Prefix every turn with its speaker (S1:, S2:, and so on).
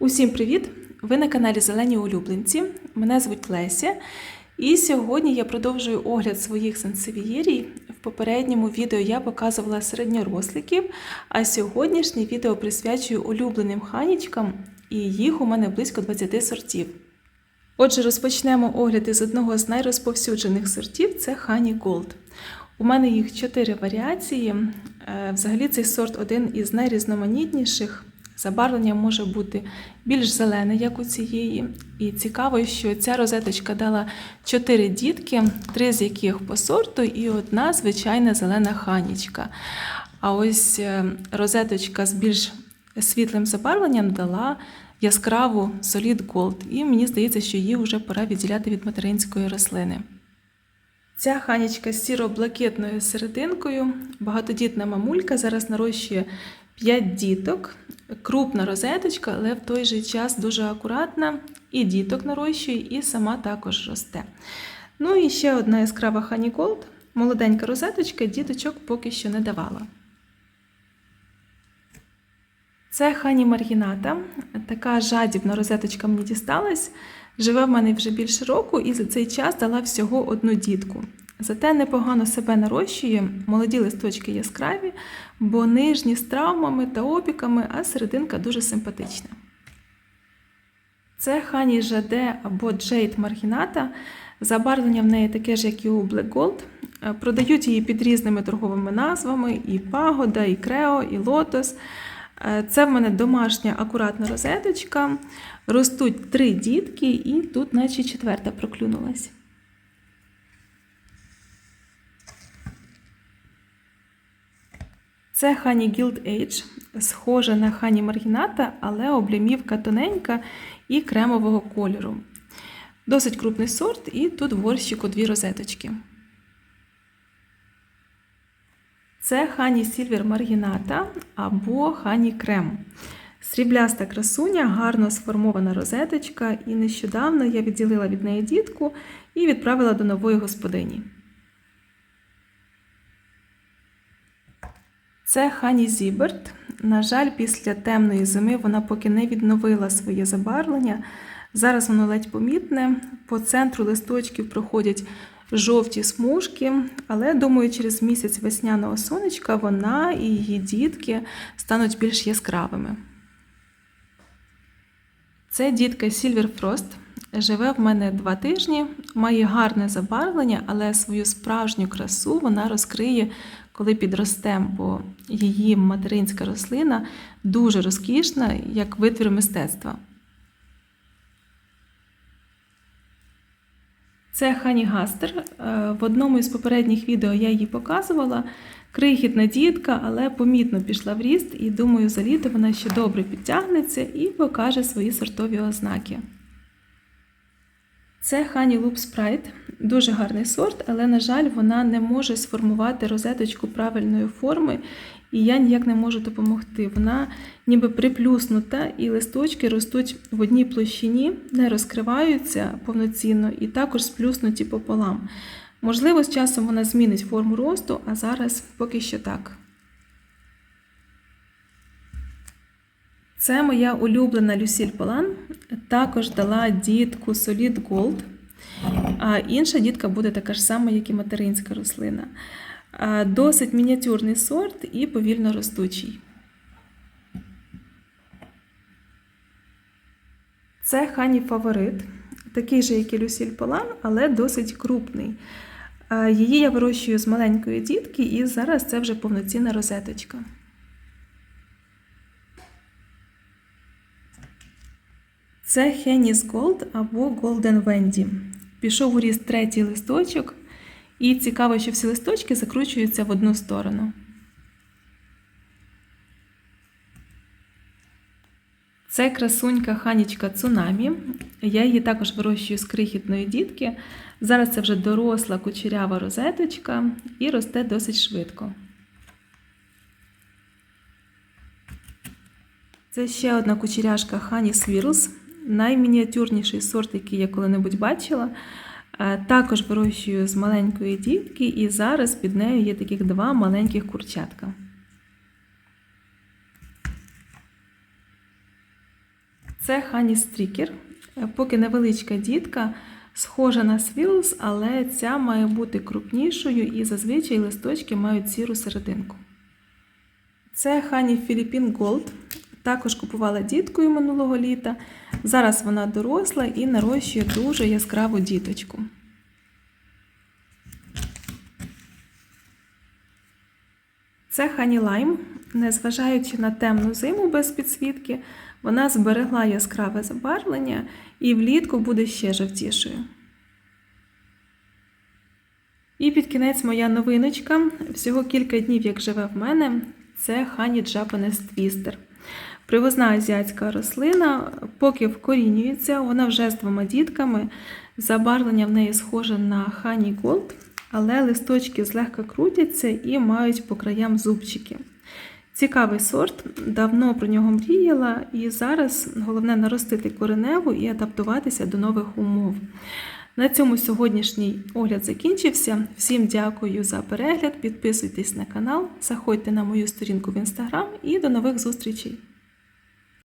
S1: Усім привіт! Ви на каналі Зелені Улюбленці. Мене звуть Леся. І сьогодні я продовжую огляд своїх сансевієрій. В попередньому відео я показувала середньоросликів, а сьогоднішнє відео присвячую улюбленим ханічкам, і їх у мене близько 20 сортів. Отже, розпочнемо огляд із одного з найрозповсюджених сортів це Honey Gold. У мене їх чотири варіації. Е, Взагалі цей сорт один із найрізноманітніших. Забарвлення може бути більш зелене, як у цієї. І цікаво, що ця розеточка дала чотири дітки, три з яких по сорту, і одна звичайна зелена ханічка. А ось е, розеточка з більш світлим забарвленням дала яскраву Solid Gold. І мені здається, що її вже пора відділяти від материнської рослини. Ця ханічка з сіро-блакитною серединкою, багатодітна мамулька, зараз нарощує 5 діток, крупна розеточка, але в той же час дуже акуратна, і діток нарощує, і сама також росте. Ну і ще одна яскрава Honey Gold, молоденька розеточка, діточок поки що не давала. Це Хані Маргіната. Така жадібна розеточка мені дісталась. Живе в мене вже більше року і за цей час дала всього одну дітку. Зате непогано себе нарощує, молоді листочки яскраві, бо нижні з травмами та опіками, а серединка дуже симпатична. Це Хані Жаде або Джейд Маргіната. Забарвлення в неї таке ж, як і у Black Gold. Продають її під різними торговими назвами: і Пагода, і Крео, і Лотос. Це в мене домашня акуратна розеточка. Ростуть три дітки, і тут, наче четверта проклюнулась. Це Honey Guild Age, схоже на Honey Маргіната, але облямівка тоненька і кремового кольору. Досить крупний сорт, і тут горщику дві розеточки. Це Honey Silver Маргіната або Honey Крем. Срібляста красуня, гарно сформована розеточка, і нещодавно я відділила від неї дітку і відправила до нової господині. Це Хані Зіберт. На жаль, після темної зими вона поки не відновила своє забарвлення. Зараз воно ледь помітне. По центру листочків проходять жовті смужки, але думаю, через місяць весняного сонечка вона і її дітки стануть більш яскравими. Це дітка Silver Frost. Живе в мене два тижні, має гарне забарвлення, але свою справжню красу вона розкриє, коли підросте, бо її материнська рослина дуже розкішна, як витвір мистецтва. Це Хані Гастер. В одному із попередніх відео я її показувала. Крихітна дітка, але помітно пішла в ріст, і думаю, за літо вона ще добре підтягнеться і покаже свої сортові ознаки. Це Honey Loop Sprite. Дуже гарний сорт, але, на жаль, вона не може сформувати розеточку правильної форми, і я ніяк не можу допомогти. Вона ніби приплюснута, і листочки ростуть в одній площині, не розкриваються повноцінно і також сплюснуті пополам. Можливо, з часом вона змінить форму росту, а зараз поки що так. Це моя улюблена Люсіль Полан. Також дала дітку Solid Gold. А інша дітка буде така ж сама, як і материнська рослина. Досить мініатюрний сорт і повільно ростучий. Це Хані Фаворит. Такий же, як і Люсіль Полан, але досить крупний. Її я вирощую з маленької дітки, і зараз це вже повноцінна розеточка. Це Хеніс Gold або Golden Wendy. Пішов у ріст третій листочок, і цікаво, що всі листочки закручуються в одну сторону. Це красунька ханічка цунамі. Я її також вирощую з крихітної дітки. Зараз це вже доросла кучерява розеточка і росте досить швидко. Це ще одна кучеряшка Honey Swirls, наймініатюрніший сорт, який я коли-небудь бачила. Також вирощую з маленької дітки, і зараз під нею є таких два маленьких курчатка. Це Хані Стрікер. Е, Поки невеличка дітка, схожа на свілс, але ця має бути крупнішою і зазвичай листочки мають сіру серединку. Це Хані Філіппін Голд. Також купувала діткою минулого літа. Зараз вона доросла і нарощує дуже яскраву діточку. Це Хані Лайм. Незважаючи на темну зиму без підсвітки, вона зберегла яскраве забарвлення і влітку буде ще жовтішою. І під кінець моя новиночка. Всього кілька днів, як живе в мене, це Хані Japanese Twister. Привозна азіатська рослина, поки вкорінюється, вона вже з двома дітками. Забарвлення в неї схоже на Хані Gold, але листочки злегка крутяться і мають по краям зубчики. Цікавий сорт, давно про нього мріяла, і зараз головне наростити кореневу і адаптуватися до нових умов. На цьому сьогоднішній огляд закінчився. Всім дякую за перегляд. Підписуйтесь на канал, заходьте на мою сторінку в інстаграм і до нових зустрічей!